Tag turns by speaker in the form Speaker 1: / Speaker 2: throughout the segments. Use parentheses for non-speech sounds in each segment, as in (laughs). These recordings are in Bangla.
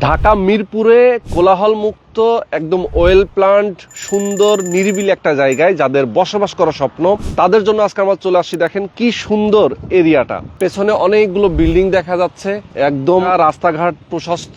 Speaker 1: ঢাকা মিরপুরে কোলাহল মুক্ত একদম ওয়েল প্লান্ট সুন্দর, নিরিবিলি একটা জায়গায় যাদের বসবাস করার স্বপ্ন। তাদের জন্য আজকে আমরা চলে আসছি, দেখেন কি সুন্দর এরিয়াটা। পেছনে অনেকগুলো বিল্ডিং দেখা যাচ্ছে, একদম রাস্তাঘাট প্রশস্ত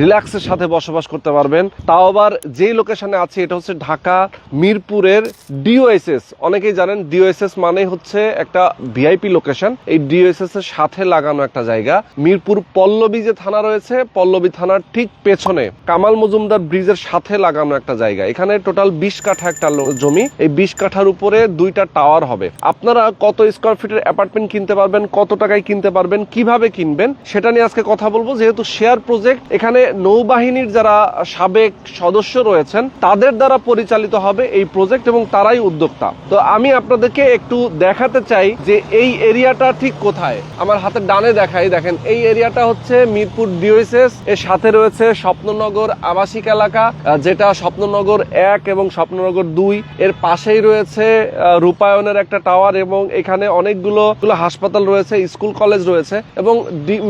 Speaker 1: রিল্যাক্সের সাথে বসবাস করতে পারবেন। তাও আবার যেই লোকেশনে আছে, এটা হচ্ছে ঢাকা মিরপুরের ডিওএসএস অনেকেই জানেন ডিওএসএস মানে হচ্ছে একটা ভিআইপি লোকেশন এই ডিওএসএস এর সাথে লাগানো একটা জায়গা। মিরপুর পল্লবী যে থানা রয়েছে, পল্লবী থানার ঠিক পেছনে। কামাল মজুমদার ব্রিজের সাথে লাগানো একটা জায়গা। এখানে টোটাল বিশ কাঠা একটা জমি। এই বিশ কাঠার উপরে দুইটা টাওয়ার হবে। আপনারা কত স্কোয়ার ফিটের অ্যাপার্টমেন্ট কিনতে পারবেন, কত টাকায় কিনতে পারবেন, কীভাবে কিনবেন, সেটা নিয়ে আজকে কথা বলব। যেহেতু শেয়ার প্রজেক্ট এখানে নৌবাহিনীর যারা সাবেক সদস্য রয়েছেন, তাদের দ্বারা পরিচালিত হবে এই প্রজেক্ট এবং তারাই উদ্যোক্তা। তো আমি আপনাদেরকে একটু দেখাতে চাই যে এই এরিয়াটা ঠিক কোথায়। আমার হাতের ডানে দেখাই, দেখেন, এই এরিয়াটা হচ্ছে মিরপুর ডিওএসএস এর সাথে রয়েছে স্বপ্ননগর আবাসিক এলাকা আহ, যেটা স্বপ্ননগর এক এবং স্বপ্ননগর দুই। এর পাশেই রয়েছে আহ, রূপায়ণের একটা টাওয়ার এবং এখানে অনেকগুলো হাসপাতাল রয়েছে স্কুল কলেজ রয়েছে এবং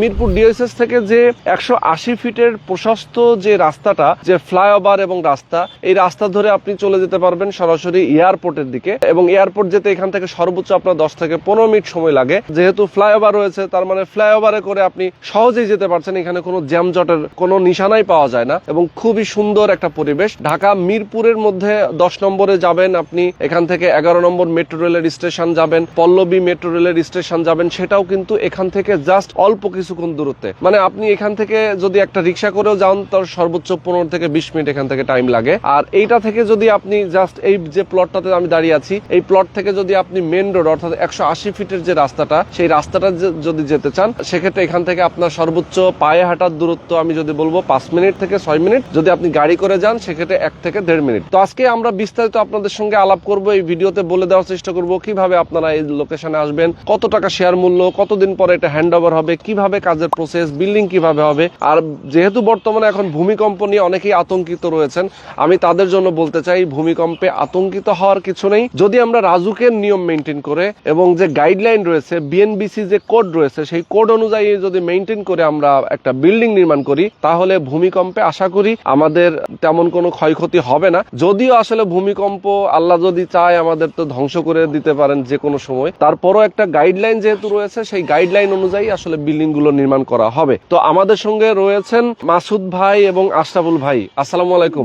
Speaker 1: মিরপুর ডিওএসএস থেকে যে একশো আশি ফিটের প্রশস্ত যে রাস্তাটা যে ফ্লাইওভার এবং রাস্তা এই রাস্তা ধরে আপনি চলে যেতে পারবেন সরাসরি এয়ারপোর্টের দিকে এবং এয়ারপোর্ট যেতে এখান থেকে সর্বোচ্চ আপনার দশ থেকে পনেরো মিনিট সময় লাগে। যেহেতু ফ্লাইওভার রয়েছে তার মানে ফ্লাইওভারে করে আপনি সহজেই যেতে পারছেন এখানে কোনো জ্যামজটের কোনো নিশানাই পাওয়া যায় না এবং খুবই সুন্দর একটা পরিবেশ। ঢাকা মিরপুরের মধ্যে দশ নম্বরে যাবেন আপনি, এখান থেকে এগারো নম্বর মেট্রো রেলের স্টেশন যাবেন, পল্লবী মেট্রো রেলের স্টেশন যাবেন, সেটাও কিন্তু এখান থেকে জাস্ট অল্প কিছুক্ষণ দূরত্বে। মানে আপনি এখান থেকে যদি একটা রিক্সা করেও যান, তার সর্বোচ্চ পনেরো থেকে বিশ মিনিট এখান থেকে টাইম লাগে। আর এইটা থেকে যদি আপনি জাস্ট এই যে প্লটটাতে আমি দাঁড়িয়ে আছি, এই প্লট থেকে যদি আপনি মেন রোড অর্থাৎ একশো আশি ফিটের যে রাস্তাটা, সেই রাস্তাটা যদি যেতে চান, সেক্ষেত্রে এখান থেকে আপনার সর্বোচ্চ পায়ে হাঁটার দূরত্ব আমি যদি বলব পাঁচ মিনিট থেকে ছয় মিনিট। যদি আপনি গাড়ি করে যান, সেক্ষেত্রে এক থেকে দেড় মিনিট। তো আজকে আমরা বিস্তারিত আপনাদের সঙ্গে আলাপ করব, এই ভিডিওতে বলে দেওয়ার চেষ্টা করব কীভাবে আপনারা এই লোকেশনে আসবেন, কত টাকা শেয়ার মূল্য, কতদিন পরে এটা হ্যান্ড ওভার হবে, কীভাবে কাজের প্রসেস বিল্ডিং কীভাবে হবে। আর যেহেতু বর্তমানে এখন ভূমিকম্প নিয়ে অনেকেই আতঙ্কিত রয়েছেন, আমি তাদের জন্য বলতে চাই, ভূমিকম্পে আতঙ্কিত হওয়ার কিছু নেই। যদি আমরা রাজুকের নিয়ম মেনটেন করে এবং যে গাইডলাইন রয়েছে বিএনবিসি যে কোড রয়েছে, সেই কোড অনুযায়ী যদি মেনটেন করে আমরা একটা বিল্ডিং নির্মাণ করি, তাহলে ভূমিকম্পে আশা করি আমাদের তেমন কোনো ক্ষয়ক্ষতি হবে না। যদিও আসলে ভূমিকম্প আল্লাহ যদি চায় আমাদের তো ধ্বংস করে দিতে পারেন যে কোনো সময়। তারপরও একটা গাইডলাইন যেহেতু রয়েছে সেই গাইডলাইন অনুযায়ী আসলে বিল্ডিংগুলো নির্মাণ করা হবে। তো আমাদের সঙ্গে রয়েছেন মাসুদ ভাই এবং আশরাফুল ভাই। আসসালামু আলাইকুম।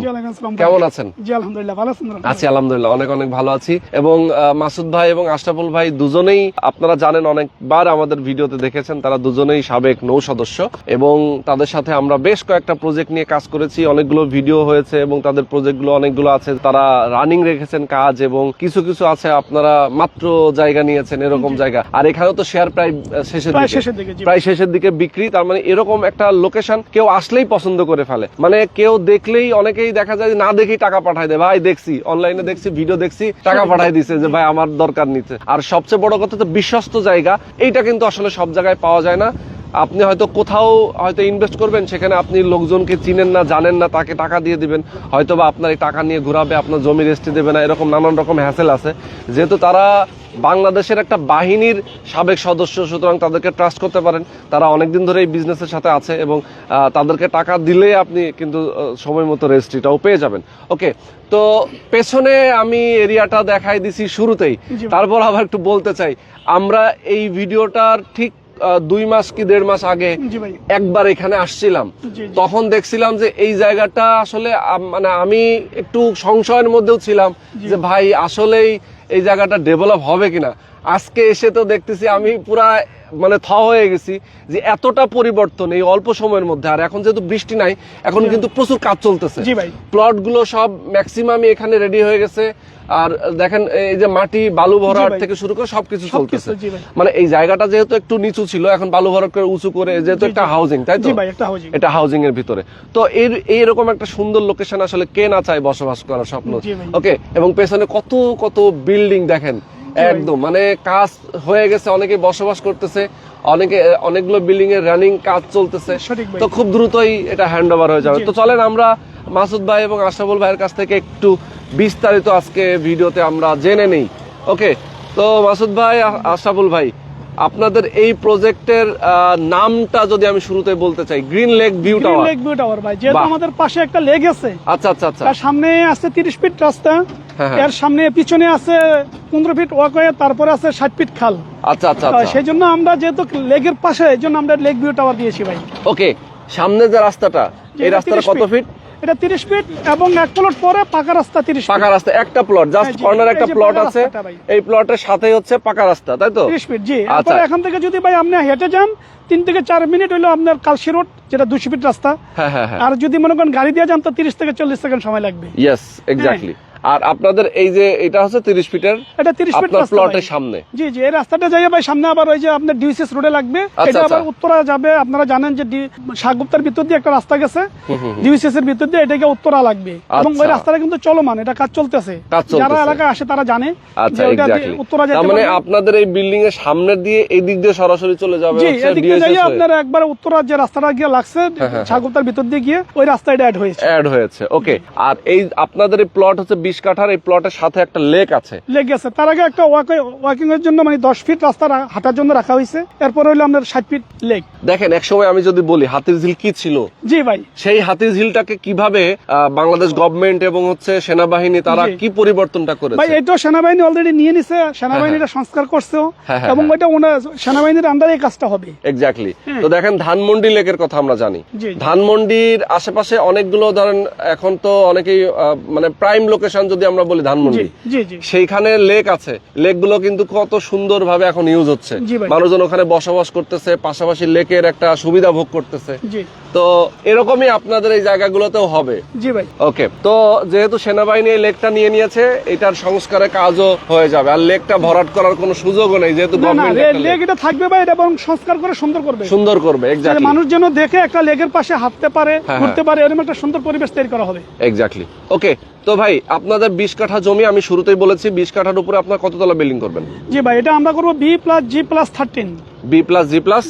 Speaker 1: কেমন আছেন?
Speaker 2: জি আলহামদুলিল্লাহ ভালো আছেন
Speaker 1: আছি আলহামদুলিল্লাহ অনেক অনেক ভালো আছি। এবং মাসুদ ভাই এবং আশরাফুল ভাই দুজনেই আপনারা জানেন অনেকবার আমাদের ভিডিওতে দেখেছেন তারা দুজনেই সাবেক নৌ সদস্য। এবং তাদের সাথে আমরা বেশ কয়েকটা প্রজেক্ট নিয়ে কাজ করেছি অনেকগুলো ভিডিও হয়েছে এবং তাদের প্রজেক্টগুলো অনেকগুলো আছে। তারা রানিং রেখেছেন কাজ এবং কিছু কিছু আছে আপনারা মাত্র জায়গা নিয়েছেন এরকম জায়গা। আর এখানেও তো শেয়ার প্রায় শেষের দিকে। প্রায় শেষের দিকে বিক্রি তার মানে এরকম একটা লোকেশন কেউ আসলেই পছন্দ করে ফেলে। মানে কেউ দেখলেই অনেকেই দেখা যায় না দেখেই টাকা পাঠায় দেয়। ভাই দেখছি অনলাইনে দেখছি ভিডিও দেখছি টাকা পাঠায় দিছে যে ভাই আমার দরকার নিচ্ছে আর সবচেয়ে বড় কথা তো বিশ্বস্ত জায়গা এইটা কিন্তু আসলে সব জায়গায় পাওয়া যায় না। আপনি হয়তো কোথাও হয়তো ইনভেস্ট করবেন সেখানে আপনি লোকজনকে চিনেন না জানেন না তাকে টাকা দিয়ে দিবেন। হয়তো বা আপনার এই টাকা নিয়ে ঘুরাবে আপনার জমি রেস্টি দেবে না এরকম নানান রকম হ্যাসেল আছে। যেহেতু তারা বাংলাদেশের একটা বাহিনীর সাবেক সদস্য সুতরাং তাদেরকে ট্রাস্ট করতে পারেন। তারা অনেকদিন ধরে এই বিজনেসের সাথে আছে এবং তাদেরকে টাকা দিলে আপনি কিন্তু সময় মতো রেজিস্ট্রিটাও পেয়ে যাবেন। ওকে তো পেছনে আমি এরিয়াটা দেখাই দিছি শুরুতেই। তারপর আবার একটু বলতে চাই। আমরা এই ভিডিওটার ঠিক দুই মাস কি দেড় মাস আগে একবার এখানে আসছিলাম। তখন দেখছিলাম যে এই জায়গাটা আসলে মানে আমি একটু সংশয়ের মধ্যেও ছিলাম যে ভাই আসলেই এই জায়গাটা ডেভেলপ হবে কিনা? আজকে এসে তো দেখতেছি আমি পুরা মানে থ হয়ে গেছি যে এতটা পরিবর্তন এই অল্প সময়ের মধ্যে। আর এখন যেহেতু বৃষ্টি নাই এখন কিন্তু প্রচুর কাজ চলতেছে। প্লটগুলো সব ম্যাক্সিমামই এখানে রেডি হয়ে গেছে। আর দেখেন এই যে মাটি বালু ভরাট থেকে শুরু করে সবকিছু চলতেছে। মানে এই জায়গাটা যেহেতু একটু নিচু ছিল এখন বালু ভরাট করে উঁচু করে যেহেতু একটা হাউজিং তাই তো? এটা হাউজিং এর ভিতরে। তো এর এইরকম একটা সুন্দর লোকেশন আসলে কে না চায় বসবাস করার স্বপ্ন? ওকে এবং পেছনে কত কত বিল্ডিং দেখেন। একদম মানে কাজ হয়ে গেছে অনেকে বসবাস করতেছে অনেকে অনেকগুলো বিল্ডিং এর রানিং কাজ চলতেছে। তো খুব দ্রুতই এটা হ্যান্ড ওভার হয়ে যাবে। তো চলেন আমরা মাসুদ ভাই এবং আশরাফুল ভাইয়ের কাছ থেকে একটু বিস্তারিত আজকে ভিডিওতে আমরা জেনে নেই। ওকে তো মাসুদ ভাই আ- আশরাফুল ভাই আপনাদের এই প্রজেক্টের নামটা যদি আমি শুরুতে বলতে চাই green lake view tower
Speaker 2: lake view tower ভাই যেহেতু আমাদের পাশে একটা লেক আছে
Speaker 1: আচ্ছা আচ্ছা আচ্ছা।
Speaker 2: তার সামনে আছে তিরিশ ফিট রাস্তা
Speaker 1: হ্যাঁ, হ্যাঁ।
Speaker 2: এর সামনে পিছনে আছে পনেরো ফিট ওয়াকওয়ে তারপরে আছে ষাট ফিট খাল।
Speaker 1: আচ্ছা আচ্ছা আচ্ছা।
Speaker 2: সেই জন্য আমরা যেহেতু লেকের পাশে এই জন্য আমরা লেক ভিউ টাওয়ার দিয়েছি ভাই।
Speaker 1: ওকে সামনে যে রাস্তাটা এই রাস্তাটা কত ফিট
Speaker 2: এটা তিরিশ ফিট এবং এক প্লট পরে পাকা রাস্তা তিরিশ
Speaker 1: পাকা রাস্তা একটা প্লট জাস্ট কর্নার একটা প্লট আছে এই প্লটের সাথেই হচ্ছে পাকা রাস্তা তাই তো?
Speaker 2: তিরিশ ফিট জি।
Speaker 1: আচ্ছা।
Speaker 2: এখান থেকে যদি ভাই আপনি হেঁটে যান তিন থেকে চার মিনিট হইল আপনার কালসি রোড যেটা দুশো ফিট রাস্তা।
Speaker 1: হ্যাঁ হ্যাঁ হ্যাঁ।
Speaker 2: আর যদি মনে করেন গাড়ি দিয়ে যান তো তিরিশ থেকে চল্লিশ সেকেন্ড সময় লাগবে।
Speaker 1: ইয়েস এক্স্যাক্টলি আর আপনাদের এই যে এটা হচ্ছে তিরিশ ফিটের
Speaker 2: এটা তিরিশ ফিট
Speaker 1: প্লটের সামনে।
Speaker 2: জি জি এই রাস্তাটা যাইয়ে ভাই সামনে আবার ওই যে আপনার ডিউসিস রোডে লাগবে।
Speaker 1: আচ্ছা,
Speaker 2: এটা আবার
Speaker 1: আচ্ছা।
Speaker 2: উত্তরা যাবে। আপনারা জানেন যে শাহগুপ্তার ভিতর দিয়ে একটা রাস্তা গেছে। ডিউসিস এর ভিতর দিয়ে এটাকে উত্তরা লাগবে। এবং ওই
Speaker 1: আচ্ছা।
Speaker 2: রাস্তাটা কিন্তু চলমান এটা কাজ চলতেছে। যারা এলাকায় আসে তারা জানে
Speaker 1: আচ্ছা
Speaker 2: দিয়ে উত্তরা
Speaker 1: তার মানে আপনাদের এই বিল্ডিং এর সামনের দিয়ে এই দিক দিয়ে সরাসরি চলে যাবে
Speaker 2: জি এদিকে যাইয়ে
Speaker 1: হয়ে।
Speaker 2: আপনার একবার উত্তরা যে রাস্তাটা গিয়ে লাগছে
Speaker 1: হ্যাঁ,
Speaker 2: শাহগুপ্তার ভিতর দিয়ে গিয়ে ওই রাস্তায় অ্যাড হয়েছে।
Speaker 1: অ্যাড হয়েছে ওকে আর এই আপনাদের এই প্লট হচ্ছে বিশ কাঠার এই প্লটের সাথে একটা লেক আছে।
Speaker 2: লেগে গেছে তার আগে একটা ওয়াকিং এর জন্য মানে দশ ফিট রাস্তা হাঁটার জন্য রাখা হয়েছে। এরপর হইল আপনার ষাট ফিট লেক
Speaker 1: দেখেন এক সময় আমি যদি বলি হাতির ঝিল কি ছিল?
Speaker 2: জি ভাই।
Speaker 1: সেই হাতির ঝিলটাকে কীভাবে বাংলাদেশ গভর্নমেন্ট এবং হচ্ছে সেনাবাহিনী তারা কি পরিবর্তনটা
Speaker 2: ভাই
Speaker 1: করেছে
Speaker 2: এটাও সেনাবাহিনী অলরেডি নিয়ে নিছে। সেনাবাহিনীরা সংস্কার করছেও
Speaker 1: হ্যাঁ, হ্যাঁ,
Speaker 2: এবং
Speaker 1: হ্যাঁ।
Speaker 2: ওইটা ওনার সেনাবাহিনীর আন্ডারে কাজটা হবে।
Speaker 1: এক্স্যাক্টলি
Speaker 2: হ্যাঁ।
Speaker 1: তো দেখেন ধানমন্ডি লেকের কথা আমরা জানি। ধানমন্ডির আশেপাশে অনেকগুলো ধরেন এখন তো অনেকেই মানে প্রাইম লোকেশন যদি আমরা বলি ধানমন্ডি সেইখানে লেক আছে। লেকগুলো কিন্তু কত সুন্দর ভাবে এখন ইউজ হচ্ছে। মানুষজন ওখানে বসবাস করতেছে পাশাপাশি লেকের একটা সুবিধা ভোগ করতেছে। তো এরকমই আপনাদের এই জায়গাগুলোতেও হবে।
Speaker 2: জি ভাই।
Speaker 1: ওকে তো যেহেতু সেনাবাহিনী এই লেকটা নিয়ে নিয়েছে এটার সংস্কারের কাজও হয়ে যাবে। আর লেকটা ভরাট করার কোনো সুযোগও নেই যেহেতু গভর্নমেন্ট
Speaker 2: লেক এটা থাকবে ভাই এটা বরং সংস্কার করে সুন্দর করবে।
Speaker 1: সুন্দর করবে এক্স্যাক্টলি
Speaker 2: মানুষ যেন দেখে একটা লেকের পাশে হাঁটতে পারে
Speaker 1: হ্যাঁ,
Speaker 2: ঘুরতে পারে এরকম একটা সুন্দর পরিবেশ তৈরি করা হবে।
Speaker 1: এক্স্যাক্টলি ওকে তো ভাই আপনাদের বিশ কাঠা জমি আমি শুরুতেই বলেছি বিশ কাঠার উপরে আপনার কততলা বিল্ডিং করবেন?
Speaker 2: জি ভাই এটা আমরা করব B plus G plus thirteen
Speaker 1: B plus G plus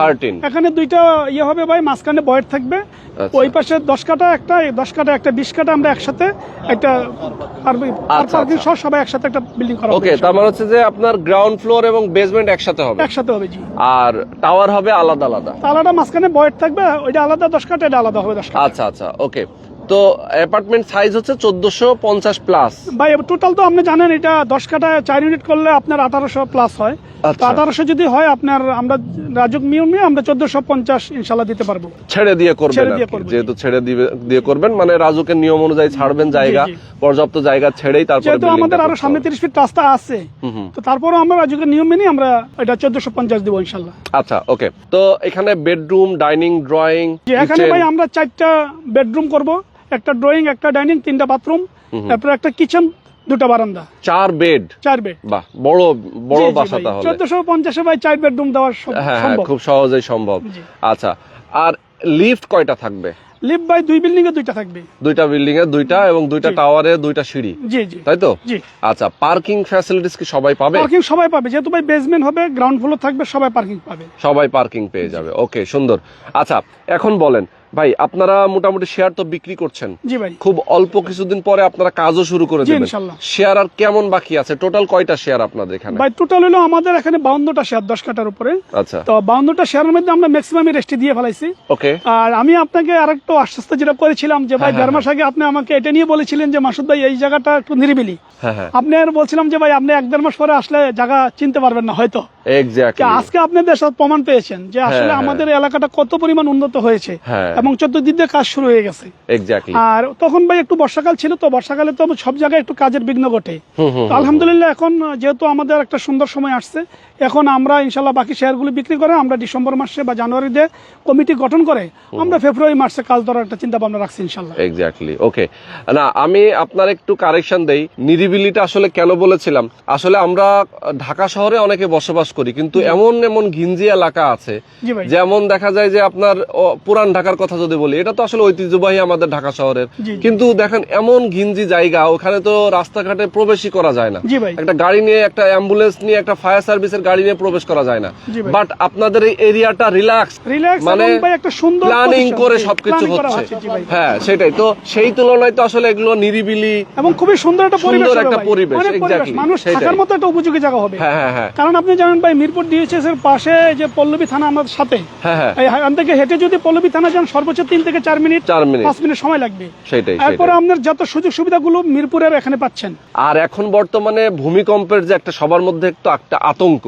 Speaker 2: thirteen এখানে দুইটা ইয়ে হবে ভাই মাঝখানে বয়েড থাকবে।
Speaker 1: আচ্ছা।
Speaker 2: ওই পাশে দশ কাটা একটা দশ কাটা একটা বিশ কাটা আমরা একসাথে একটা
Speaker 1: আচ্ছা,
Speaker 2: পার্কিং
Speaker 1: আচ্ছা।
Speaker 2: সহ সবাই একসাথে একটা বিল্ডিং করা
Speaker 1: ওকে তার মানে হচ্ছে যে আপনার গ্রাউন্ড ফ্লোর এবং বেসমেন্ট একসাথে হবে।
Speaker 2: একসাথে হবে জি।
Speaker 1: আর টাওয়ার হবে আলাদা আলাদা।
Speaker 2: তালাটা মাঝখানে বয়েড থাকবে ওইটা আলাদা দশ কাটা এটা আলাদা হবে দশ
Speaker 1: আচ্ছা আচ্ছা ওকে তো অ্যাপার্টমেন্ট সাইজ হচ্ছে চোদ্দশো পঞ্চাশ প্লাস।
Speaker 2: ভাই টোটাল তো আপনি জানেন এটা দশ কাটা চার ইউনিট করলে আপনার আঠারোশো প্লাস হয়।
Speaker 1: আচ্ছা।
Speaker 2: আঠারোশো যদি হয় আপনার আমরা রাজক নিয়মে আমরা চোদ্দশো পঞ্চাশ ইনশাল্লাহ দিতে পারব।
Speaker 1: ছেড়ে দিয়ে করবেন যেহেতু ছেড়ে দিয়ে করবেন মানে রাজুকের নিয়ম অনুযায়ী ছাড়বেন জায়গা পর্যাপ্ত জায়গা ছেড়েই তারপরে
Speaker 2: যেহেতু আমাদের
Speaker 1: আরও
Speaker 2: সামনে তিরিশ ফিট রাস্তা আছে। তো তারপরও আমরা রাজুকের নিয়ম মেনে আমরা এটা চোদ্দশো পঞ্চাশ দিব ইনশাল্লাহ।
Speaker 1: আচ্ছা ওকে তো এখানে বেডরুম ডাইনিং ড্রয়িং
Speaker 2: এখানে ভাই আমরা চারটা বেডরুম করব। একটা ড্রয়িং একটা ডাইনিং তিনটা বাথরুম তারপর একটা কিচেন দুটা বারান্দা।
Speaker 1: চার বেড।
Speaker 2: চার বেড।
Speaker 1: বাহ বড় বড় বাসা তাহলে।
Speaker 2: চোদ্দশো পঞ্চাশে ভাই চার বেডরুম দেওয়ার সম-
Speaker 1: হ্যাঁ হ্যাঁ
Speaker 2: সম্ভব।
Speaker 1: খুব সহজেই সম্ভব। আচ্ছা আর লিফট কয়টা থাকবে?
Speaker 2: লিফট ভাই দুই বিল্ডিং এ দুইটা থাকবে।
Speaker 1: দুইটা বিল্ডিং এ দুইটা এবং দুইটা। টাওয়ারে দুইটা সিঁড়ি।
Speaker 2: জি জি।
Speaker 1: তাই তো?
Speaker 2: জি।
Speaker 1: আচ্ছা পার্কিং ফ্যাসিলিটিস কি সবাই পাবে?
Speaker 2: পার্কিং সবাই পাবে। যেহেতু ভাই বেসমেন্ট হবে গ্রাউন্ড ফ্লোর থাকবে সবাই পার্কিং পাবে।
Speaker 1: সবাই পার্কিং পেয়ে যাবে। ওকে সুন্দর। আচ্ছা এখন বলেন ভাই আপনারা মোটামুটি শেয়ার তো বিক্রি করছেন।
Speaker 2: জি ভাই।
Speaker 1: খুব অল্প কিছুদিন পরে আপনারা কাজও শুরু করে দেবেন। শেয়ার আর কেমন বাকি আছে? টোটাল কয়টা শেয়ার আপনাদের এখানে?
Speaker 2: ভাই টোটাল হলো আমাদের এখানে বাউন্নটা শেয়ার দশ কাটার উপরে।
Speaker 1: আচ্ছা।
Speaker 2: তো বাউন্নটা শেয়ারের মধ্যে আমরা ম্যাক্সিমাম রেস্টি দিয়ে ফেলাইছি।
Speaker 1: ওকে
Speaker 2: আর আমি আপনাকে আরেকটু আশ্বস্ত যেটা করেছিলাম যে ভাই
Speaker 1: হ্যাঁ,
Speaker 2: দেড় মাস আগে আপনি আমাকে এটা নিয়ে বলেছিলেন যে মাসুদ ভাই এই জায়গাটা একটু নিরিবিলি।
Speaker 1: হ্যাঁ হ্যাঁ।
Speaker 2: আপনি আর বলছিলাম যে ভাই আপনি এক দেড় মাস পরে আসলে জায়গা চিনতে পারবেন না হয়তো। আজকে আপনাদের সাথে প্রমাণ পেয়েছেন যে আসলে
Speaker 1: হ্যাঁ।
Speaker 2: আমাদের এলাকাটা কত পরিমাণ উন্নত হয়েছে
Speaker 1: হ্যাঁ।
Speaker 2: এবং চতুর্দিক দিয়ে কাজ শুরু হয়ে গেছে। আর তখন ভাই একটু বর্ষাকাল ছিল তো বর্ষাকালে তো সব জায়গায় একটু কাজের বিঘ্ন ঘটে। আলহামদুলিল্লাহ এখন যেহেতু আমাদের একটা সুন্দর সময় আসছে এখন আমরা ইনশাল্লাহ বাকি শেয়ারগুলো বিক্রি করে আমরা ডিসেম্বর মাসে বা জানুয়ারিতে কমিটি গঠন করে আমরা ফেব্রুয়ারি মাসে কাজ ধরার একটা চিন্তা ভাবনা রাখছি ইনশাল্লাহ
Speaker 1: এক্স্যাক্টলি ওকে না আমি আপনার একটু কারেকশন দেই। নিরিবিলিটা আসলে কেন বলেছিলাম? আসলে আমরা ঢাকা শহরে অনেকে বসবাস করি কিন্তু এমন এমন ঘিঞ্জি এলাকা আছে যেমন দেখা যায় যে আপনার পুরান ঢাকার কথা যদি বলি এটা তো আসলে ঐতিহ্যবাহী আমাদের ঢাকা শহরের। কিন্তু দেখেন এমন ঘিঞ্জি জায়গা ওখানে তো রাস্তাঘাটে প্রবেশই করা যায় না। একটা গাড়ি নিয়ে একটা অ্যাম্বুলেন্স নিয়ে একটা ফায়ার সার্ভিসের গাড়ি নিয়ে প্রবেশ করা যায় না। বাট আপনাদের এই এরিয়াটা রিল্যাক্স মানে প্ল্যানিং করে সবকিছু হচ্ছে। হ্যাঁ সেটাই। তো সেই তুলনায় তো আসলে এগুলো নিরিবিলি
Speaker 2: এবং খুবই সুন্দর একটা পরিবেশ
Speaker 1: একটা পরিবেশ,
Speaker 2: মানুষ। থাকার মতো একটা উপযোগী জায়গা হবে।
Speaker 1: হ্যাঁ হ্যাঁ হ্যাঁ।
Speaker 2: কারণ আপনি জানেন ভাই মিরপুর ডিএইচএস এর পাশে যে পল্লবী থানা আমাদের সাথে
Speaker 1: হ্যাঁ হ্যাঁ।
Speaker 2: এখান থেকে হেঁটে যদি পল্লবী থানা যান সর্বোচ্চ তিন থেকে চার মিনিট
Speaker 1: চার মিনিট।
Speaker 2: পাঁচ মিনিট সময় লাগবে।
Speaker 1: সেটাই
Speaker 2: এরপরে আপনার যত সুযোগ সুবিধাগুলো মিরপুরের এখানে পাচ্ছেন।
Speaker 1: আর এখন বর্তমানে ভূমিকম্পের যে একটা সবার মধ্যে একটু একটা আতঙ্ক।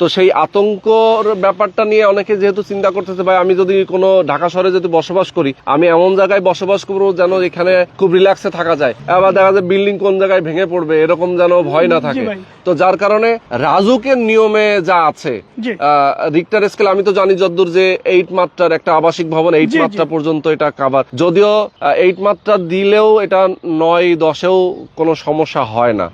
Speaker 1: তো সেই আতঙ্কর ব্যাপারটা নিয়ে অনেকে যেহেতু চিন্তা করতেছে ভাই আমি যদি কোনো ঢাকা শহরে যদি বসবাস করি আমি এমন জায়গায় বসবাস করব যেন এখানে খুব রিল্যাক্সে থাকা যায়। আবার দেখা যায় বিল্ডিং কোন জায়গায় ভেঙে পড়বে এরকম যেন ভয় না থাকে। তো যার কারণে রাজুকের নিয়মে যা আছে। রিক্টার স্কেল আমি তো জানি যদ্দূর যে এইট মাত্রার একটা আবাসিক ভবন এইট। মাত্রা পর্যন্ত এটা কাভার যদিও এইট মাত্রা দিলেও এটা নয় দশেও কোনো সমস্যা হয় না।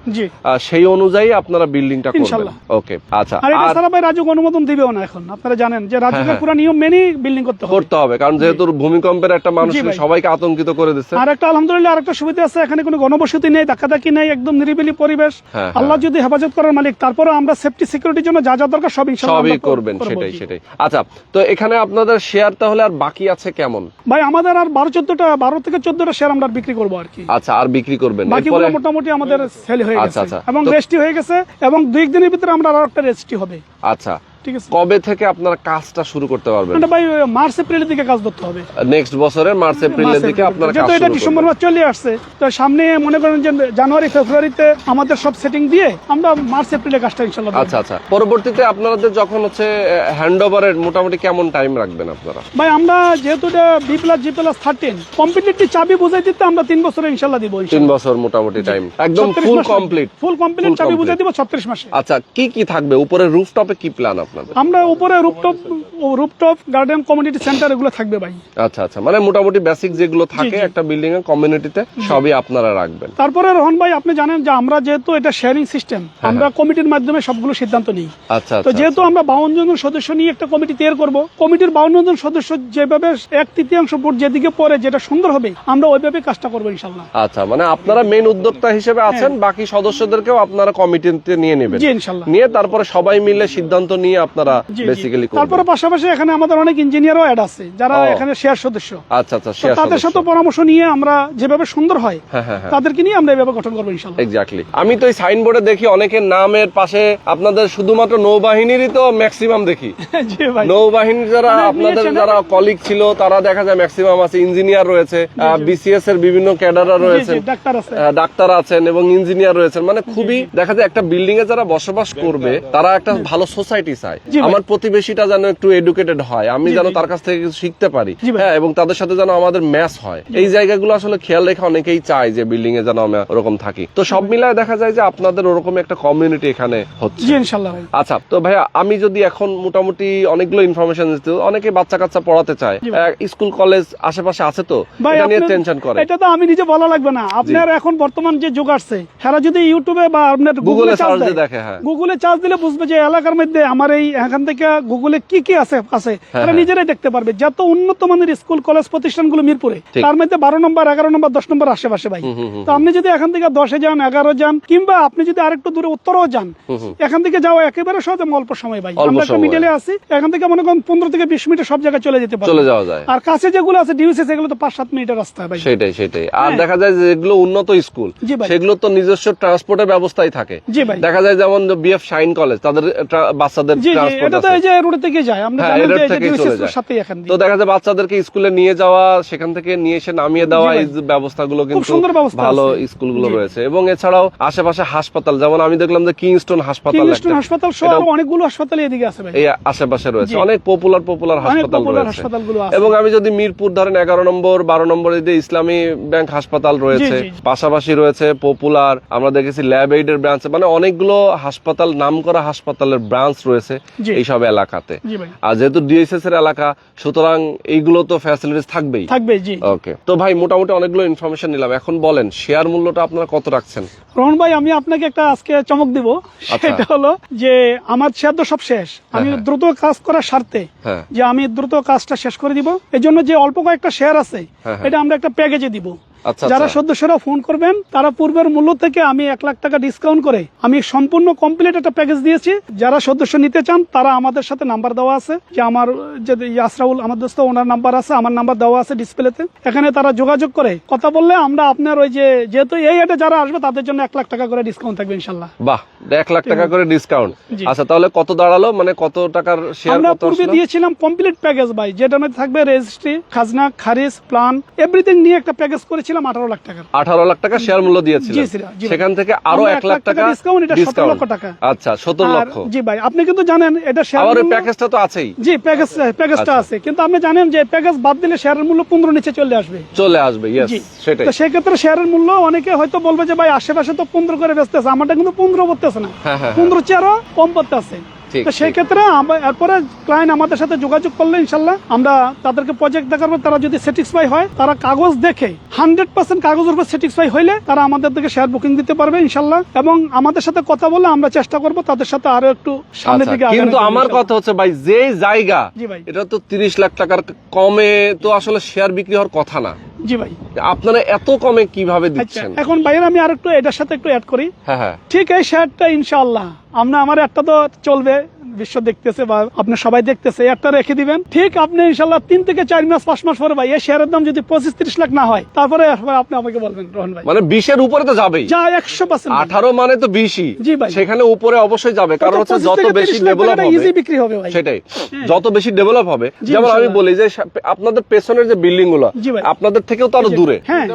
Speaker 1: সেই অনুযায়ী আপনারা বিল্ডিংটা করবেন। ওকে আচ্ছা।
Speaker 2: আর এটা ছাড়া ভাই রাজুক অনুমোদন দিবেও না এখন। আপনারা জানেন যে রাজুকের
Speaker 1: হ্যাঁ।
Speaker 2: পুরো নিয়ম মেনেই বিল্ডিং করতে হবে।
Speaker 1: করতে হবে কারণ যেহেতু ভূমিকম্পের একটা মানুষ সবাইকে আতঙ্কিত করে দিচ্ছে।
Speaker 2: আর একটা আলহামদুলিল্লাহ আরেকটা সুবিধা আছে এখানে কোনো গণবসতি নেই ধাক্কাধাক্কি নেই একদম নিরিবিলি পরিবেশ।
Speaker 1: হ্যাঁ,
Speaker 2: আল্লাহ যদি হেফাজত করার মালিক তারপরে আমরা সেফটি সিকিউরিটির জন্য যা যা দরকার
Speaker 1: সবই
Speaker 2: সবই
Speaker 1: করবেন সেটাই সেটাই। আচ্ছা তো এখানে আপনাদের শেয়ার তাহলে আর বাকি আছে কেমন?
Speaker 2: ভাই আমাদের আর বারো চোদ্দটা বারো থেকে চোদ্দটা শেয়ার আমরা বিক্রি করব আর কি।
Speaker 1: আচ্ছা আর বিক্রি করবেন।
Speaker 2: বাকিগুলো মোটামুটি আমাদের সেল হয়ে
Speaker 1: আচ্ছা,
Speaker 2: গেছে।
Speaker 1: আচ্ছা।
Speaker 2: এবং
Speaker 1: রেজিস্ট্রি
Speaker 2: রেস্টি হয়ে গেছে এবং দুই দিনের ভিতরে আমরা আরও একটা রেস্টি হবে।
Speaker 1: আচ্ছা
Speaker 2: ঠিক আছে।
Speaker 1: কবে থেকে আপনারা কাজটা শুরু করতে পারবেন?
Speaker 2: এটা ভাই মার্চ এপ্রিলের দিকে কাজ ধরতে হবে।
Speaker 1: নেক্সট বছরের মার্চ এপ্রিলের দিকে আপনারা
Speaker 2: যেহেতু
Speaker 1: কাজ
Speaker 2: এটা ডিসেম্বর মাস চলে আসছে তো সামনে মনে করেন যে জানুয়ারি ফেব্রুয়ারিতে আমাদের সব সেটিং দিয়ে আমরা মার্চ এপ্রিলে কাজটা ইনশাল্লাহ
Speaker 1: আচ্ছা আচ্ছা। পরবর্তীতে আপনাদের যখন হচ্ছে হ্যান্ড ওভারের মোটামুটি কেমন টাইম রাখবেন আপনারা?
Speaker 2: ভাই আমরা যেহেতু এটা B plus G plus thirteen completely চাবি বুঝাই দিতে আমরা তিন বছরে ইনশাল্লাহ দিব
Speaker 1: তিন বছর মোটামুটি টাইম একদম ফুল কমপ্লিট
Speaker 2: ফুল কমপ্লিট চাবি বুঝাই দিব ছত্রিশ মাসে।
Speaker 1: আচ্ছা কি কি থাকবে? উপরে রুফটপে কি প্ল্যান আপনাদের?
Speaker 2: আমরা উপরে rooftop rooftop garden community centre এগুলো থাকবে ভাই।
Speaker 1: আচ্ছা আচ্ছা মানে মোটামুটি বেসিক যেগুলো থাকে একটা বিল্ডিং এর কমিউনিটিতে সবই আপনারা রাখবেন।
Speaker 2: তারপরে রোহন ভাই আপনি জানেন যে আমরা যেহেতু এটা শেয়ারিং সিস্টেম আমরা কমিটির মাধ্যমে সবগুলো সিদ্ধান্ত নিই।
Speaker 1: আচ্ছা
Speaker 2: তো
Speaker 1: আচ্ছা
Speaker 2: যেহেতু আমরা বাউন্ন জন সদস্য নিয়ে একটা কমিটি তৈরি করব কমিটির বাউন্ন জন সদস্য যেভাবে এক তৃতীয়াংশ ভোট যেদিকে পড়ে যেটা সুন্দর হবে আমরা ওইভাবে কাজটা করব ইনশাল্লাহ
Speaker 1: আচ্ছা মানে আপনারা মেন উদ্যোক্তা হিসেবে আছেন বাকি সদস্যদেরকেও আপনারা কমিটিতে নিয়ে নেবেন। নিয়ে তারপরে সবাই মিলে সিদ্ধান্ত নিয়ে আপনারা। বেসিক্যালি
Speaker 2: তারপরে পাশাপাশি এখানে আমাদের অনেক ইঞ্জিনিয়ারও অ্যাড আছে যারা এখানে শেয়ার সদস্য।
Speaker 1: আচ্ছা আচ্ছা
Speaker 2: তাদের সাথে পরামর্শ নিয়ে আমরা যেভাবে সুন্দর হয়
Speaker 1: হ্যাঁ হ্যাঁ
Speaker 2: তাদেরকে নিয়ে আমরা এভাবে গঠন করব ইনশাল্লাহ
Speaker 1: এক্স্যাক্টলি আমি তো এই সাইনবোর্ডে দেখি অনেকের নামের পাশে আপনাদের শুধুমাত্র নৌবাহিনীরই তো ম্যাক্সিমাম দেখি। (laughs) যারা
Speaker 2: মানে
Speaker 1: আপনাদের যারা কলিগ ছিল তারা দেখা যায় ম্যাক্সিমাম আছে ইঞ্জিনিয়ার রয়েছে বিসিএস এর বিভিন্ন ক্যাডাররা
Speaker 2: ডাক্তার
Speaker 1: ডাক্তার আছেন এবং ইঞ্জিনিয়ার রয়েছেন। মানে খুবই দেখা যায় একটা বিল্ডিং এ যারা বসবাস করবে তারা একটা ভালো সোসাইটি চায়।
Speaker 2: ভাই।
Speaker 1: আমার প্রতিবেশীটা যেন একটু এডুকেটেড হয় আমি যেন তার কাছ থেকে কিছু শিখতে পারি। হ্যাঁ এবং তাদের সাথে যেন আমাদের ম্যাচ হয়। এই জায়গাগুলো আসলে খেয়াল রেখে অনেকেই চায় যে বিল্ডিং এ যেন আমরা ওরকম থাকি। তো সব মিলায় দেখা যায় যে আপনাদের ওরকম একটা কমিউনিটি এখানে হচ্ছে।
Speaker 2: ভাই।
Speaker 1: আচ্ছা তো ভাইয়া আমি যদি এখন মোটামুটি অনেকগুলো ইনফরমেশন দিতে অনেকে বাচ্চা কাচ্চা পড়াতে চায়। স্কুল কলেজ আশেপাশে আছে তো? এটা নিয়ে টেনশন করে।
Speaker 2: এটা তো আমি নিজে বলা লাগবে না। আপনার এখন বর্তমান যে যুগ আসছে তারা যদি ইউটিউবে বা আপনার
Speaker 1: গুগলে সার্চ দিয়ে দেখে হ্যাঁ।
Speaker 2: গুগলে চার্জ দিলে বুঝবে যে এলাকার মধ্যে আমার এই এখান থেকে গুগলে কি কি আছে আছে তারা
Speaker 1: হ্যাঁ।
Speaker 2: নিজেরাই দেখতে পারবে। যত উন্নত মানের স্কুল কলেজ প্রতিষ্ঠানগুলো মিরপুরে তার মধ্যে বারো নম্বর এগারো নম্বর দশ নম্বর আশেপাশে ভাই। তো আপনি যদি এখান থেকে দশে যান এগারো যান কিংবা আপনি যদি আরেকটু দূরে উত্তরও যান এখান থেকে যাওয়া একেবারে সহজ অল্প সময় ভাই। আমরা একটা। মিডলে আছি এখান থেকে মনে করেন পনেরো থেকে বিশ মিনিটে সব জায়গায় চলে যেতে
Speaker 1: চলে যাওয়া যায়।
Speaker 2: আর কাছে যেগুলো আছে ডিউসি সেগুলো তো পাঁচ সাত মিনিটের রাস্তা ভাই।
Speaker 1: সেটাই সেটাই। আর
Speaker 2: হ্যাঁ।
Speaker 1: দেখা যায় যেগুলো উন্নত স্কুল সেগুলো তো নিজস্ব ট্রান্সপোর্টের ব্যবস্থাই থাকে। দেখা যায় যেমন বিএফ শাইন কলেজ তাদের বাচ্চাদের
Speaker 2: তো
Speaker 1: হ্যাঁ,
Speaker 2: জানেন
Speaker 1: এটার
Speaker 2: যে এই যে
Speaker 1: থেকেই
Speaker 2: DUCS
Speaker 1: চলে
Speaker 2: এর
Speaker 1: যায়।
Speaker 2: সাথেই এখান
Speaker 1: তো
Speaker 2: দিয়ে
Speaker 1: দেখা যায় বাচ্চাদেরকে স্কুলে নিয়ে যাওয়া সেখান থেকে নিয়ে এসে নামিয়ে দেওয়া এই ব্যবস্থাগুলো কিন্তু ভালো স্কুলগুলো রয়েছে। এবং এছাড়াও আশেপাশে হাসপাতাল যেমন আমি দেখলাম যে কিংস্টন হাসপাতাল
Speaker 2: হাসপাতাল অনেকগুলো হাসপাতাল এদিকে আছে
Speaker 1: এই আশেপাশে রয়েছে। অনেক পপুলার পপুলার হাসপাতাল রয়েছে। এবং আমি যদি মিরপুর ধরেন এগারো নম্বর বারো নম্বর যে ইসলামী ব্যাংক হাসপাতাল রয়েছে। পাশাপাশি রয়েছে পপুলার আমরা দেখেছি ল্যাব এইডের ব্রাঞ্চ মানে অনেকগুলো হাসপাতাল নাম করা হাসপাতালের ব্রাঞ্চ রয়েছে। এইসব এলাকাতে। আর যেহেতু ডিএসএস এর এলাকা সুতরাং এইগুলো তো ফ্যাসিলিটিস থাকবেই।
Speaker 2: থাকবে জি।
Speaker 1: ওকে তো ভাই মোটামুটি অনেকগুলো ইনফরমেশন নিলাম। এখন বলেন শেয়ার মূল্যটা আপনারা কত রাখছেন?
Speaker 2: রোহন ভাই আমি আপনাকে একটা আজকে চমক দিব। সেটা হলো যে আমার শেয়ার তো সব শেষ। আমি
Speaker 1: হ্যাঁ।
Speaker 2: দ্রুত কাজ করার স্বার্থে
Speaker 1: হ্যাঁ।
Speaker 2: যে আমি দ্রুত কাজটা শেষ করে দিব। এই জন্য যে অল্প কয়েকটা শেয়ার আছে
Speaker 1: হ্যাঁ, হ্যাঁ।
Speaker 2: এটা আমরা একটা প্যাকেজে দিব।
Speaker 1: আচ্ছা,
Speaker 2: যারা
Speaker 1: আচ্ছা।
Speaker 2: সদস্যরা ফোন করবেন তারা পূর্বের মূল্য থেকে আমি এক লাখ টাকা ডিসকাউন্ট করে আমি সম্পূর্ণ কমপ্লিট একটা প্যাকেজ দিয়েছি। যারা সদস্য নিতে চান তারা আমাদের সাথে নাম্বার দেওয়া আছে। যে আমার যে ইয়াসরাউল আমার দোস্ত ওনার নাম্বার আছে আমার নাম্বার দেওয়া আছে ডিসপ্লেতে এখানে তারা যোগাযোগ করে। কথা বললে আমরা আপনার ওই যে যেহেতু এই এটা যারা আসবে তাদের জন্য এক লাখ টাকা করে ডিসকাউন্ট থাকবে ইনশাল্লাহ।
Speaker 1: বাহ এক লাখ টাকা করে ডিসকাউন্ট আচ্ছা তাহলে কত দাঁড়াল? মানে কত টাকার শেয়ার
Speaker 2: আমরা পূর্বে দিয়েছিলাম কমপ্লিট প্যাকেজ ভাই। যেটা মধ্যে থাকবে রেজিস্ট্রি খাজনা খারিজ প্ল্যান এভরিথিং নিয়ে একটা প্যাকেজ করেছিলাম আঠারো লাখ টাকার
Speaker 1: আঠারো লাখ টাকা শেয়ার মূল্য দিয়েছিল
Speaker 2: জি, জি, জি।
Speaker 1: সেখান থেকে
Speaker 2: আরও
Speaker 1: এক লাখ টাকা
Speaker 2: ডিসকাউন্ট এটা সতেরো লক্ষ টাকা।
Speaker 1: আচ্ছা সতেরো লক্ষ।
Speaker 2: জি ভাই আপনি কিন্তু জানেন এটা শেয়ার
Speaker 1: প্যাকেজটা তো আছেই।
Speaker 2: জি প্যাকেজ প্যাকেজটা
Speaker 1: আচ্ছা।
Speaker 2: আছে। কিন্তু আপনি জানেন যে প্যাকেজ বাদ দিলে শেয়ারের মূল্য পনেরো নিচে চলে আসবে।
Speaker 1: চলে আসবে সেটাই।
Speaker 2: তো সেক্ষেত্রে শেয়ারের মূল্য অনেকে হয়তো বলবে যে ভাই আশেপাশে তো পনেরো করে বেচতেছে আমারটা কিন্তু পনেরো পড়তেছে না।
Speaker 1: হ্যাঁ, হ্যাঁ,
Speaker 2: পনেরো চেয়ারও কম পড়তে আছে
Speaker 1: ঠিক,
Speaker 2: তো সেই ক্ষেত্রে এরপরে ক্লায়েন্ট আমাদের সাথে যোগাযোগ করলে ইনশাল্লাহ আমরা তাদেরকে প্রজেক্ট দেখাবো। তারা যদি স্যাটিসফাই হয় তারা কাগজ দেখে হান্ড্রেড পার্সেন্ট কাগজের উপর স্যাটিসফাই হইলে তারা আমাদের থেকে শেয়ার বুকিং দিতে পারবে ইনশাল্লাহ। এবং আমাদের সাথে কথা বলে আমরা চেষ্টা করব তাদের সাথে আরও একটু সামনের
Speaker 1: আচ্ছা,
Speaker 2: দিকে
Speaker 1: কিন্তু আমার কথা হচ্ছে ভাই যে জায়গা। এটা তো তিরিশ লাখ টাকার কমে তো আসলে শেয়ার বিক্রি হওয়ার কথা না।
Speaker 2: জি ভাই।
Speaker 1: আপনারা এত কমে কীভাবে
Speaker 2: আচ্ছা
Speaker 1: দিচ্ছেন?
Speaker 2: এখন বাইরে আমি আর একটু এটার সাথে একটু অ্যাড করি।
Speaker 1: হ্যাঁ হ্যাঁ।
Speaker 2: ঠিক এই শেয়ারটা ইনশাআল্লাহ আমরা আমার একটা তো চলবে বিশ্ব দেখতেছে বা আপনি সবাই দেখতেছে একটা রেখে দিবেন। ঠিক আপনি ইনশাল্লাহ তিন থেকে চার মাস পাঁচ মাস পরে ভাই এই শেয়ারের দাম যদি পঁচিশ তিরিশ লাখ না হয় তারপরে আপনি আমাকে বলবেন রোহন ভাই।
Speaker 1: মানে বিশের উপরে তো যাবেই।
Speaker 2: যা একশো পার্সেন্ট
Speaker 1: আঠারো মানে তো বিশই।
Speaker 2: জি ভাই।
Speaker 1: সেখানে উপরে অবশ্যই যাবে কারণ হচ্ছে যত বেশি ডেভেলপ হবে ইজি
Speaker 2: বিক্রি হবে ভাই।
Speaker 1: সেটাই। যত বেশি ডেভেলপ হবে যেমন আমি বলি যে আপনাদের পেছনের যে
Speaker 2: বিল্ডিংগুলো
Speaker 1: আপনাদের থেকেও তো আরও দূরে।
Speaker 2: হ্যাঁ।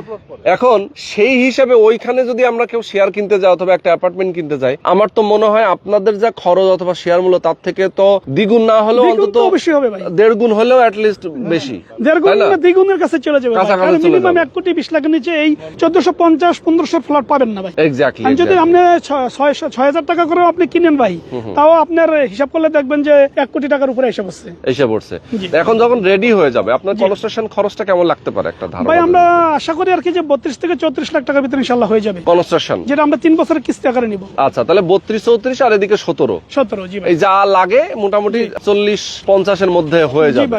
Speaker 1: এখন সেই হিসাবে ওইখানে যদি আমরা কেউ শেয়ার কিনতে যাই অথবা একটা অ্যাপার্টমেন্ট কিনতে যাই আমার তো মনে হয় হয় আপনাদের যা খরচ অথবা শেয়ার মূল্য তার থেকে তো দ্বিগুণ না হলেও অন্তত
Speaker 2: বেশি হবে ভাই।
Speaker 1: দেড় গুণ হলেও অ্যাট লিস্ট বেশি।
Speaker 2: হ্যাঁ, দেড় গুণ
Speaker 1: না?
Speaker 2: দ্বিগুণের কাছে চলে যাবে
Speaker 1: কারণ
Speaker 2: মিনিমাম 1 কোটি 20 লাখের নিচে এই 1450 1500 ফ্ল্যাট পাবেন না ভাই।
Speaker 1: এক্স্যাক্টলি
Speaker 2: যদি আপনি 600 6000 টাকা করে আপনি কিনেন ভাই তাও আপনার হিসাব করলে দেখবেন যে 1 কোটি টাকার উপরে এসে পড়ছে।
Speaker 1: এসে পড়ছে। এখন যখন রেডি হয়ে যাবে আপনার কনস্ট্রাকশন খরচটা কেমন লাগতে পারে একটা ধারণা
Speaker 2: ভাই আমরা আশা করি আর কি যে 32 থেকে 34 লাখ টাকার ভিতরে ইনশাআল্লাহ হয়ে যাবে।
Speaker 1: কনস্ট্রাকশন
Speaker 2: যেটা আমরা 3 বছরের কিস্তি আকারে নিব।
Speaker 1: আচ্ছা তাহলে 32 34 পঁয়ত্রিশ আর এদিকে সতেরো।
Speaker 2: সতেরো
Speaker 1: যা লাগে মোটামুটি চল্লিশ পঞ্চাশের মধ্যে হয়ে যাবে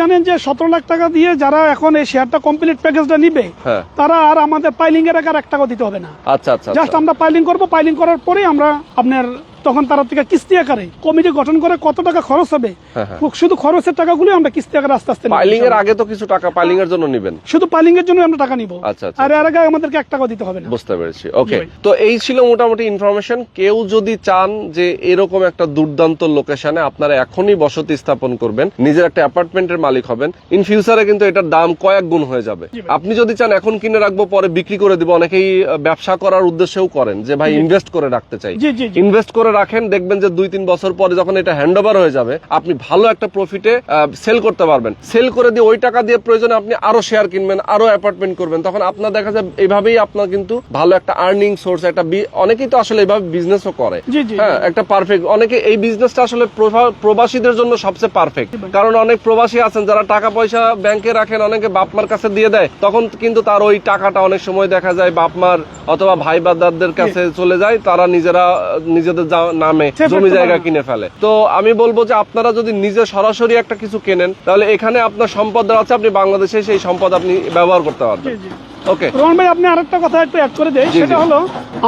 Speaker 2: জানেন যে সতেরো লাখ টাকা দিয়ে যারা এখন এই শেয়ারটা কমপ্লিট প্যাকেজটা নিবে
Speaker 1: হ্যাঁ।
Speaker 2: তারা আর আমাদের পাইলিং এর আগে আর এক টাকা দিতে হবে না।
Speaker 1: আচ্ছা আচ্ছা
Speaker 2: জাস্ট
Speaker 1: আচ্ছা।
Speaker 2: আমরা পাইলিং করব পাইলিং করার পরে আমরা আপনার তখন তারা থেকে কিস্তি আকারে কমিটি গঠন করে কত টাকা খরচ হবে?
Speaker 1: হ্যাঁ, হ্যাঁ।
Speaker 2: শুধু খরচের টাকাগুলো আমরা কিস্তি আকারে আস্তে আস্তে
Speaker 1: পাইলিং এর আগে তো কিছু টাকা পাইলিং এর জন্য নেবেন।
Speaker 2: শুধু পাইলিং এর জন্য আমরা টাকা নিব।
Speaker 1: আচ্ছা, আচ্ছা,
Speaker 2: আর এর আগে আমাদেরকে এক টাকা দিতে হবে না।
Speaker 1: বুঝতে পেরেছি। ওকে তো এই ছিল মোটামুটি ইনফরমেশন কেউ যদি চান যে এরকম একটা দুর্দান্ত লোকেশনে আপনারা এখনই বসতি স্থাপন করবেন নিজের একটা অ্যাপার্টমেন্টের মালিক হবেন ইন ফিউচারে কিন্তু এটার দাম কয়েক গুণ হয়ে যাবে। আপনি যদি চান এখন কিনে রাখব পরে বিক্রি করে দিব অনেকেই ব্যবসা করার উদ্দেশ্যেও করেন যে ভাই ইনভেস্ট করে রাখতে চাই। ইনভেস্ট করে রাখেন দেখবেন যে দুই তিন বছর পরে যখন এটা হ্যান্ড হয়ে যাবে আপনি ভালো একটা প্রফিটে সেল করতে পারবেন। সেল করে দিয়ে ওই টাকা দিয়ে প্রয়োজনে আপনি আরও শেয়ার কিনবেন আরও অ্যাপার্টমেন্ট করবেন। তখন আপনার দেখা যায় এইভাবেই আপনার কিন্তু ভালো একটা আর্নিং সোর্স একটা অনেকেই তো আসলে এইভাবে বিজনেসও করে। হ্যাঁ একটা পারফেক্ট অনেকে এই বিজনেসটা আসলে প্রবাসীদের জন্য সবচেয়ে পারফেক্ট কারণ অনেক প্রবাসী আছেন যারা টাকা পয়সা ব্যাংকে রাখেন অনেকে বাপমার কাছে দিয়ে দেয়। তখন কিন্তু তার ওই টাকাটা অনেক সময় দেখা যায় বাপমার অথবা ভাই বাদারদের কাছে চলে যায় তারা নিজেরা নিজেদের যা- নামে জমি জায়গা কিনে ফেলে। তো আমি বলব যে আপনারা যদি নিজে সরাসরি একটা কিছু কেনেন তাহলে এখানে আপনার সম্পদ আছে আপনি বাংলাদেশে সেই সম্পদ আপনি ব্যবহার করতে পারবেন। ওকে
Speaker 2: রোহন ভাই আপনি আরেকটা কথা একটু অ্যাড করে দেয় সেটা হলো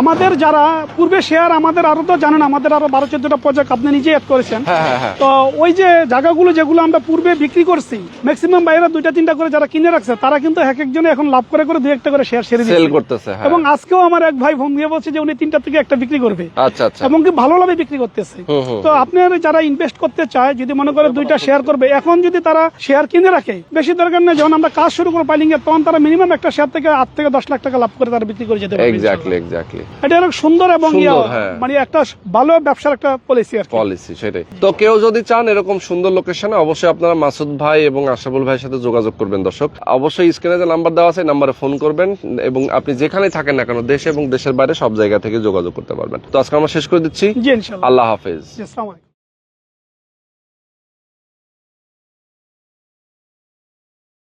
Speaker 2: আমাদের যারা পূর্বে শেয়ার আমাদের আরও তো জানেন আমাদের আরও বারো চোদ্দটা প্রজেক্ট আপনি নিজে অ্যাড করেছেন।
Speaker 1: হ্যাঁ হ্যাঁ হ্যাঁ।
Speaker 2: তো ওই যে জায়গাগুলো যেগুলো আমরা পূর্বে বিক্রি করছি ম্যাক্সিমাম বাইরে দুইটা তিনটা করে যারা কিনে রাখছে তারা কিন্তু এক একজনে এখন লাভ করে করে দুই একটা করে শেয়ার সেরে
Speaker 1: সেল করতেছে
Speaker 2: এবং আজকেও আমার এক ভাই ফোন দিয়ে বলছে যে উনি তিনটা থেকে একটা বিক্রি করবে।
Speaker 1: আচ্ছা আচ্ছা।
Speaker 2: এবং কি ভালো লাভে বিক্রি করতেছে। তো আপনার যারা ইনভেস্ট করতে চায় যদি মনে করে দুইটা শেয়ার করবে এখন যদি তারা শেয়ার কিনে রাখে বেশি দরকার নেই যখন আমরা কাজ শুরু করব পাইলিং এর তখন তারা মিনিমাম একটা শেয়ার থেকে আট থেকে দশ লাখ টাকা লাভ করে তারা বিক্রি করে যেতে পারবে
Speaker 1: এক্স্যাক্টলি এক্স্যাক্টলি
Speaker 2: এটা অনেক সুন্দর এবং
Speaker 1: হ্যাঁ।
Speaker 2: মানে একটা ভালো ব্যবসার একটা পলিসি আর
Speaker 1: পলিসি সেটাই। তো কেউ যদি চান এরকম সুন্দর লোকেশনে অবশ্যই আপনারা মাসুদ ভাই এবং আশাবুল ভাইয়ের সাথে যোগাযোগ করবেন দর্শক। অবশ্যই স্ক্রিনে যে নাম্বার দেওয়া আছে নাম্বারে ফোন করবেন এবং আপনি যেখানে থাকেন না কেন দেশে এবং দেশের বাইরে সব জায়গা থেকে যোগাযোগ করতে পারবেন। তো আজকে আমরা শেষ করে দিচ্ছি। আল্লাহ হাফেজ।
Speaker 2: জি, আসসালামু আলাইকুম।